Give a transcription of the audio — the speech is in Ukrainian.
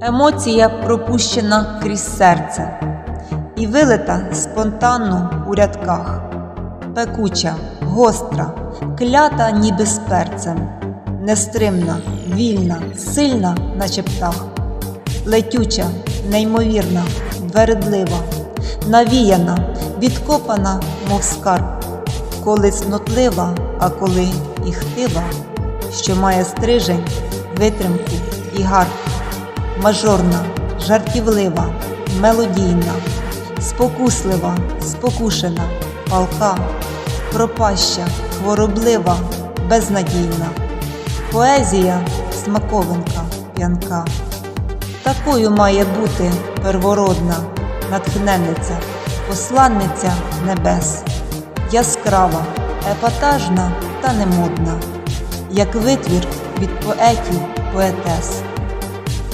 Емоція пропущена крізь серце і вилита спонтанно у рядках. Пекуча, гостра, клята ніби з перцем, нестримна, вільна, сильна, наче птах, летюча, неймовірна, вередлива, навіяна, відкопана, мов скарб, коли цнотлива, а коли і хтива, що має стрижень, витримку і гарб мажорна, жартівлива, мелодійна, спокуслива, спокушена, палка, пропаща, хвороблива, безнадійна. Поезія смаковинка, п'янка. Такою має бути первородна, натхненниця, посланниця небес, яскрава, епатажна та немодна, як витвір від поетів поетес